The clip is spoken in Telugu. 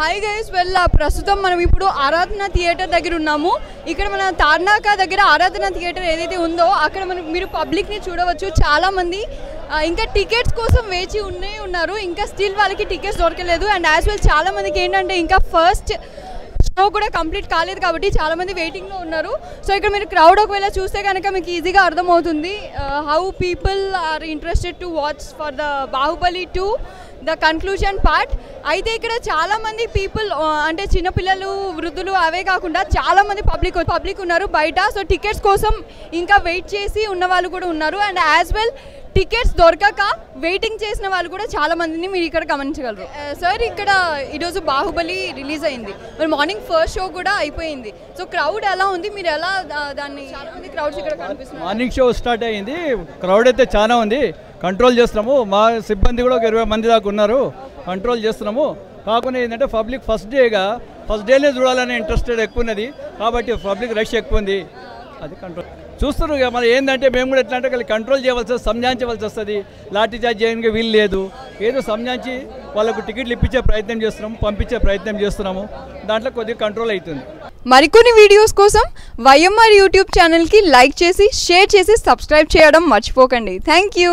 హాయ్ గైస్ వెల్ ప్రస్తుతం మనం ఇప్పుడు ఆరాధన థియేటర్ దగ్గర ఉన్నాము. ఇక్కడ మన తార్నాక దగ్గర ఆరాధన థియేటర్ ఏదైతే ఉందో అక్కడ మనం మీరు పబ్లిక్ని చూడవచ్చు చాలామంది. ఇంకా టికెట్స్ కోసం వేచి ఉన్నే ఉన్నారు. ఇంకా స్టిల్ వాళ్ళకి టికెట్స్ దొరకలేదు. అండ్ యాజ్ వెల్ చాలామందికి ఏంటంటే ఇంకా ఫస్ట్ షో కూడా కంప్లీట్ కాలేదు కాబట్టి చాలా మంది వెయిటింగ్లో ఉన్నారు. సో ఇక్కడ మీరు క్రౌడ్ ఒకవేళ చూస్తే కనుక మీకు ఈజీగా అర్థమవుతుంది how people are interested to watch for the Baahubali two the conclusion part అయితే ఇక్కడ చాలా మంది పీపుల్ uh, అంటే చిన్నపిల్లలు వృద్ధులు అవే కాకుండా చాలా మంది పబ్లిక్ పబ్లిక్ ఉన్నారు బయట. సో టికెట్స్ కోసం ఇంకా వెయిట్ చేసి ఉన్న వాళ్ళు కూడా ఉన్నారు. అండ్ యాజ్ వెల్ టికెట్స్ దొరకక వెయిటింగ్ చేసిన వాళ్ళు కూడా చాలా మందిని మీరు ఇక్కడ గమనించగలరు. సార్ ఇక్కడ ఈరోజు బాహుబలి రిలీజ్ అయింది. మరి మార్నింగ్ ఫస్ట్ షో కూడా అయిపోయింది. సో క్రౌడ్ ఎలా ఉంది? మీరు ఎలా దాన్ని చాలా మంది క్రౌడ్స్ ఇక్కడ కనిపిస్తున్నారు. మార్నింగ్ షో స్టార్ట్ అయ్యింది క్రౌడ్ అయితే చాలా ఉంది. కంట్రోల్ చేస్తున్నాము. మా సిబ్బంది కూడా ఒక ఇరవై మంది దాకా ఉన్నారు. కంట్రోల్ చేస్తున్నాము. కాకుండా ఏంటంటే పబ్లిక్ ఫస్ట్ డేగా ఫస్ట్ డేనే చూడాలనే ఇంట్రెస్టెడ్ ఎక్కువ ఉన్నది. కాబట్టి పబ్లిక్ రష్ ఎక్కువ ఉంది. అది కంట్రోల్ చూస్తున్నారు ఇక మరి ఏంటంటే మేము కూడా ఎట్లా అంటే కంట్రోల్ చేయవలసి వస్తుంది సంజాయించవలసి వస్తుంది. లాఠీ చార్జ్ చేయడానికి వీలు లేదు. ఏదో సంజాయించి వాళ్ళకు టికెట్లు ఇప్పించే ప్రయత్నం చేస్తున్నాము పంపించే ప్రయత్నం చేస్తున్నాము. దాంట్లో కొద్దిగా కంట్రోల్ అవుతుంది. మరికొన్ని వీడియోస్ కోసం వైఎంఆర్ యూట్యూబ్ ఛానల్కి లైక్ చేసి షేర్ చేసి సబ్స్క్రైబ్ చేయడం మర్చిపోకండి. Thank you